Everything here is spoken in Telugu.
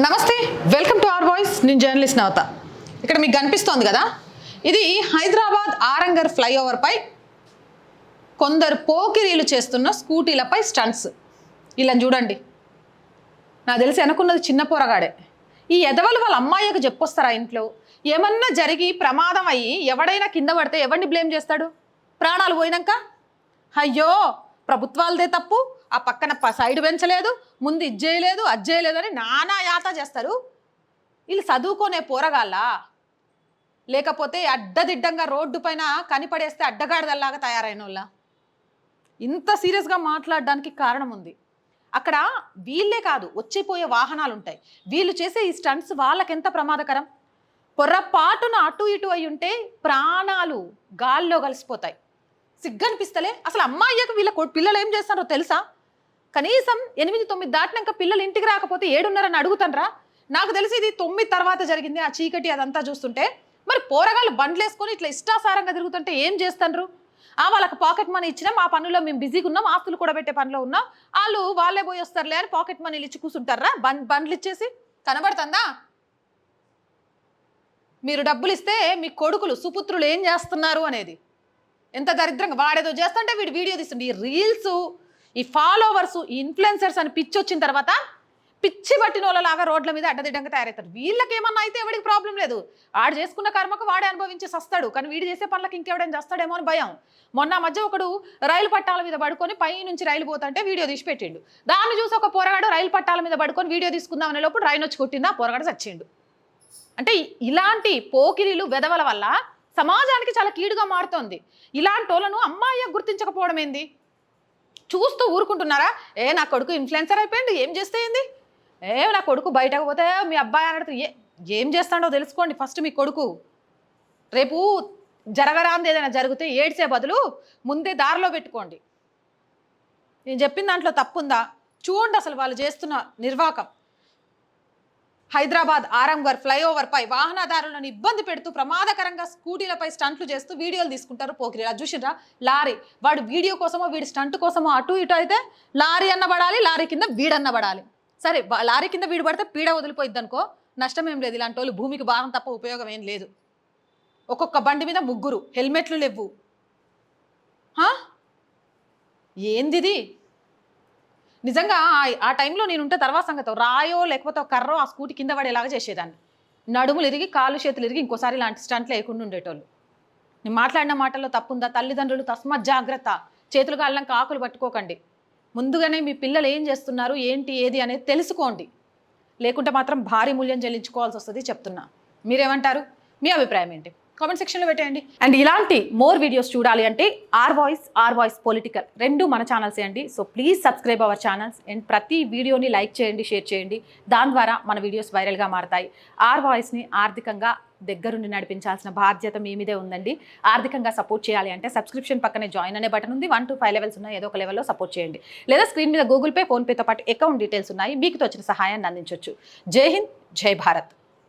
నమస్తే వెల్కమ్ టు అవర్ వాయిస్ నేను జర్నలిస్ట్ నవత. ఇక్కడ మీకు కనిపిస్తోంది కదా? ఇది హైదరాబాద్ ఆరంగర్ ఫ్లైఓవర్పై కొందరు పోకిరీలు చేస్తున్న స్కూటీలపై స్టంట్స్ ఇలా చూడండి. నాకు తెలిసి అనుకున్నది చిన్న పోరగాడే. ఈ ఎదవలు వాళ్ళ అమ్మాయికి చెప్పొస్తారా ఇంట్లో? ఏమన్నా జరిగి ప్రమాదం అయ్యి ఎవడైనా కింద పడితే ఎవరిని బ్లేమ్ చేస్తాడు? ప్రాణాలు పోయినాక? అయ్యో ప్రభుత్వాలదే తప్పు. ఆ పక్కన ప- సైడ్ పెంచలేదు ముందు ఇది చేయలేదు అది చేయలేదు అని నానా యాత చేస్తారు. వీళ్ళు చదువుకునే పోరగాళ్ళ. లేకపోతే అడ్డదిడ్డంగా రోడ్డు పైన కనిపడేస్తే అడ్డగాడిదల్లాగా తయారైన వాళ్ళ ఇంత సీరియస్గా మాట్లాడడానికి కారణం ఉంది. అక్కడ వీళ్ళే కాదు వచ్చిపోయే వాహనాలు ఉంటాయి వీళ్ళు చేసే ఈ స్టంట్స్ వాళ్ళకెంత ప్రమాదకరం? పొర్రపాటున అటు ఇటు అయి ఉంటే ప్రాణాలు గాల్లో కలిసిపోతాయి. సిగ్గనిపిస్తలే? అసలు అమ్మాయికి వీళ్ళ పిల్లలు ఏం చేస్తారో తెలుసా? కనీసం ఎనిమిది తొమ్మిది దాటినాక పిల్లలు ఇంటికి రాకపోతే ఏడున్నరని అడుగుతానరా. నాకు తెలిసి ఇది తొమ్మిది తర్వాత జరిగింది ఆ చీకటి అదంతా చూస్తుంటే. మరి పోరగాళ్ళు బండ్లు వేసుకొని ఇట్లా ఇష్టాసారంగా తిరుగుతుంటే ఏం చేస్తాండ్రు ఆ వాళ్ళకి పాకెట్ మనీ ఇచ్చినాం ఆ పనుల్లో మేము బిజీగా ఉన్నాం ఆస్తులు కూడా పెట్టే పనిలో ఉన్నాం. వాళ్ళు వాళ్ళే పోయి వస్తారులే అని పాకెట్ మనీలు ఇచ్చి కూర్చుంటారా? బండ్ బండ్లు ఇచ్చేసి? కనబడుతుందా? మీరు డబ్బులు ఇస్తే మీ కొడుకులు సుపుత్రులు ఏం చేస్తున్నారు అనేది. ఎంత దరిద్రంగా వాడేదో చేస్తుంటే వీడు వీడియో తీస్తుండే. ఈ రీల్స్ ఈ ఫాలోవర్స్ ఈ ఇన్ఫ్లుయెన్సర్స్ అని పిచ్చి వచ్చిన తర్వాత పిచ్చి పట్టిన వాళ్ళలాగా రోడ్ల మీద అడ్డదిడ్డంగా తయారవుతారు. వీళ్ళకి ఏమన్నా అయితే ఎవరికి ప్రాబ్లం లేదు. ఆడు చేసుకున్న కర్మకు వాడే అనుభవించి వస్తాడు కానీ వీడు చేసే పనులకు ఇంకెవడైనా చేస్తాడేమో అని భయం. మొన్న మధ్య ఒకడు రైలు పట్టాల మీద పడుకొని పై నుంచి రైలు పోతుంటే వీడియో తీసి పెట్టిండు. దాన్ని చూసి ఒక పోరగాడు రైలు పట్టాల మీద పడుకొని వీడియో తీసుకుందాం అనే లోపు రైలు వచ్చి కొట్టింది. ఆ పోరగాడు చచ్చిండు. అంటే ఇలాంటి పోకిరీలు వెదవల వల్ల సమాజానికి చాలా కీడుగా మారుతోంది. ఇలాంటి వాళ్ళను అమ్మాయి గుర్తించకపోవడం ఏంది చూస్తూ ఊరుకుంటున్నారా? ఏ నా కొడుకు ఇన్ఫ్లుయెన్సర్ అయిపోయింది ఏం చేస్తే ఏంది? ఏ నా కొడుకు బయటకు పోతే మీ అబ్బాయి అన్నట్టు ఏ ఏం చేస్తాడో తెలుసుకోండి ఫస్ట్ మీ కొడుకు. రేపు జరగరాంది ఏదైనా జరిగితే ఏడ్చే బదులు ముందే దారిలో పెట్టుకోండి. నేను చెప్పిన దాంట్లో తప్పుందా? చూడండి అసలు వాళ్ళు చేస్తున్న నిర్వాకం. హైదరాబాద్ ఆరంగర్ ఫ్లైఓవర్ పై వాహనదారులను ఇబ్బంది పెడుతూ ప్రమాదకరంగా స్కూటీలపై స్టంట్లు చేస్తూ వీడియోలు తీసుకుంటారు పోకిరిలా. చూసిరా లారీ. వాడు వీడియో కోసమో వీడి స్టంట్ కోసమో అటు ఇటు అయితే లారీ అన్న పడాలి లారీ కింద వీడన్న పడాలి. సరే లారీ కింద వీడు పడితే పీడ వదిలిపోయిద్ది అనుకో నష్టం ఏం లేదు. ఇలాంటి వాళ్ళు భూమికి భారం తప్ప ఉపయోగం ఏం లేదు. ఒక్కొక్క బండి మీద ముగ్గురు. హెల్మెట్లు లేవు ఏందిది? నిజంగా ఆ- ఆ టైంలో నేను ఉంటే తర్వాత సంగతి. రాయో లేకపోతే కర్రో ఆ స్కూటీ కింద పడేలాగా చేసేదాన్ని. నడుములు ఇరిగి కాళ్ళు చేతులు ఇరిగి ఇంకోసారి ఇలాంటి స్టంట్లు లేకుండా ఉండేటోళ్ళు. నేను మాట్లాడిన మాటల్లో తప్పుందా? తల్లిదండ్రులు తస్మత్ జాగ్రత్త. చేతులు కాళ్ళం ఆకులు పట్టుకోకండి. ముందుగానే మీ పిల్లలు ఏం చేస్తున్నారు? ఏంటి? ఏది? అనేది తెలుసుకోండి. లేకుంటే మాత్రం భారీ మూల్యం చెల్లించుకోవాల్సి వస్తుంది చెప్తున్నా. మీరేమంటారు? మీ అభిప్రాయం ఏంటి? కామెంట్ సెక్షన్లో పెట్టేయండి. అండ్ ఇలాంటి మోర్ వీడియోస్ చూడాలి అంటే R voice R voice political రెండు మన ఛానల్సే అండి. So please subscribe our channels and ప్రతి వీడియోని లైక్ చేయండి షేర్ చేయండి. దాని ద్వారా మన వీడియోస్ వైరల్గా మారతాయి. ఆర్ వాయిస్ని ఆర్థికంగా దగ్గరుండి నడిపించాల్సిన బాధ్యత మీ మీదే ఉందండి. ఆర్థికంగా సపోర్ట్ చేయాలి అంటే సబ్స్క్రిప్షన్ పక్కనే జాయిన్ అనే బటన్ ఉంది. వన్ టు ఫైవ్ లెవెల్స్ ఉన్నాయి. ఏదో ఒక లెవెల్లో సపోర్ట్ చేయండి. లేదా స్క్రీన్ మీద గూగుల్ పే ఫోన్పేతో పాటు అకౌంట్ డీటెయిల్స్ ఉన్నాయి. మీకు తోచిన సహాయాన్ని అందించవచ్చు జై హింద్ జై భారత్.